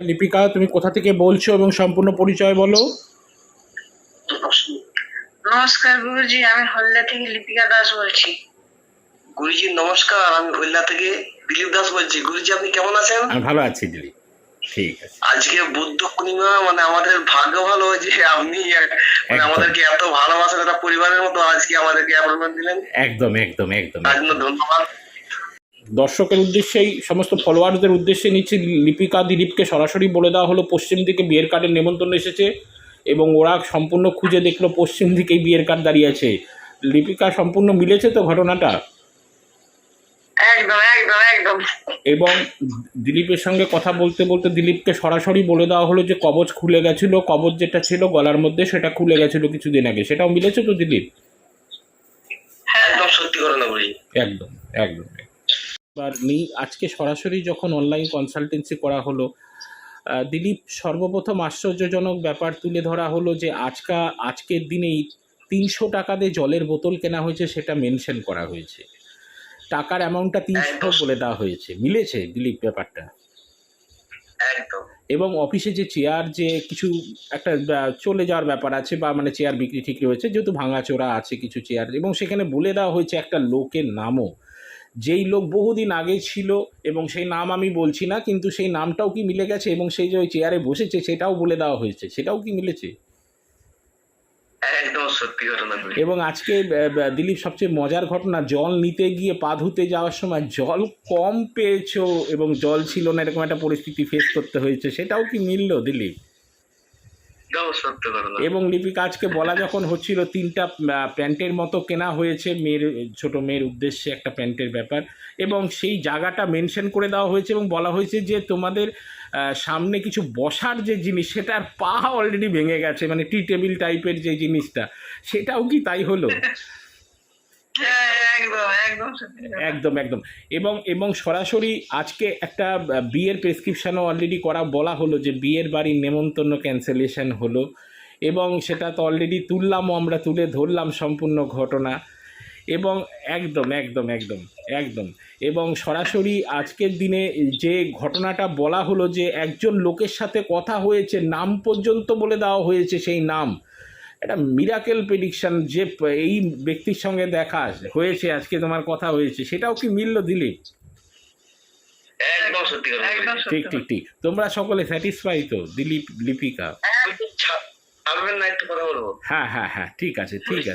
লিপিকা তুমি কোথা থেকে বলছো এবং সম্পূর্ণ পরিচয় বলো? নমস্কার গুরুজি আমি হলদা থেকে লিপিকা দাস বলছি। গুরুজি নমস্কার আমি হইলা থেকে দিলীপ দাস বলছি। গুরুজি আপনি কেমন আছেন? আমি ভালো আছি দিদি ঠিক আছে। আজকে বুদ্ধ পূর্ণিমা মানে আমাদের ভাগ্য ভালো যে আপনি মানে আমাদেরকে এত ভালোবাসার একটা পরিবারের মতো আজকে আমাদেরকে অ্যাপয়েন্টমেন্ট দিলেন। একদম একদম একদম। ধন্যবাদ। দর্শকের উদ্দেশ্যেই সমস্ত ফলোয়ারদের উদ্দেশ্যে নিচ্ছি লিপিকা দিলীপকে সরাসরি বলে দেওয়া হলো পশ্চিম দিকে বিয়ের কার্ডের নেমন্তন্ন এসেছে এবং ওরা সম্পূর্ণ খুঁজে দেখল পশ্চিম দিকেই বিয়ের কার্ড দাঁড়িয়ে আছে। লিপিকা সম্পূর্ণ মিলেছে তো ঘটনাটা? একদম একদম একদম। এবং দিলীপের সঙ্গে কথা বলতে বলতে দিলীপকে সরাসরি বলে দেওয়া হলো যে কবচ খুলে গেছিল কবচ যেটা ছিল গলার মধ্যে সেটা খুলে গেছিল কিছুদিন আগে। সেটাও মিলেছে তো দিলীপ? একদম সত্যি করে না গুরুজি একদম একদম। এবার নেই। আজকে সরাসরি যখন অনলাইন কনসালটেন্সি করা হলো দিলীপ সর্বপ্রথম আশ্চর্যজনক ব্যাপার তুলে ধরা হলো যে আজকা আজকের দিনেই তিনশো টাকা দিয়ে জলের বোতল কেনা হয়েছে সেটা মেনশন করা হয়েছে। টাকার অ্যামাউন্টটা তিনশো বলে দেওয়া হয়েছে। মিলেছে দিলীপ ব্যাপারটা? এবং অফিসে যে চেয়ার যে কিছু একটা চলে যাওয়ার ব্যাপার আছে বা মানে চেয়ার বিক্রি ঠিক রয়েছে যেহেতু ভাঙাচোরা আছে কিছু চেয়ার এবং সেখানে বলে দেওয়া হয়েছে একটা লোকের নামও। যেই লোক বহুদিন আগে ছিল এবং সেই নাম আমি বলছি না কিন্তু সেই নামটাও কি মিলে গেছে এবং সেই যে ওই চেয়ারে বসেছে সেটাও বলে দেওয়া হয়েছে সেটাও কি মিলেছে? এবং আজকে দিলীপ সবচেয়ে মজার ঘটনা জল নিতে গিয়ে পা ধুতে যাওয়ার সময় জল কম পেয়েছ এবং জল ছিল না এরকম একটা পরিস্থিতি ফেস করতে হয়েছে সেটাও কি মিললো দিলীপ? এবং লিপিকা আজকে বলা যখন হচ্ছিল তিনটা প্যান্টের মতো কেনা হয়েছে মেয়ের ছোট মেয়ের উদ্দেশ্যে একটা প্যান্টের ব্যাপার। এবং সেই জায়গাটা মেনশন করে দেওয়া হয়েছে এবং বলা হয়েছে যে তোমাদের সামনে কিছু বসার যে জিনিস সেটার পা অলরেডি ভেঙে গেছে মানে টি টেবিল টাইপের যে জিনিসটা সেটাও কি তাই হলো? হ্যাঁ একদম একদম এবং এবং সরাসরি আজকে একটা বিয়ের প্রেসক্রিপশনও অলরেডি করা, বলা হলো যে বিয়ের বাড়ির নেমন্তন্ন ক্যান্সেলেশন হলো। এবং সেটা তো অলরেডি তুললামও আমরা, তুলে ধরলাম সম্পূর্ণ ঘটনা। এবং একদম একদম একদম একদম। এবং সরাসরি আজকের দিনে যে ঘটনাটা বলা হলো যে একজন লোকের সাথে কথা হয়েছে, নাম পর্যন্ত বলে দেওয়া হয়েছে সেই নাম। একটা মিরাকেল প্রেডিকশান যে এই ব্যক্তির সঙ্গে দেখা হয়েছে আজকে তোমার কথা হয়েছে সেটাও কি মিলল দিলীপ? একদম সত্যি কথা একদম গুরুজি। ঠিক ঠিক ঠিক। তোমরা সকলে স্যাটিসফাই তো দিলীপ লিপিকা? হ্যাঁ হ্যাঁ হ্যাঁ ঠিক আছে ঠিক আছে।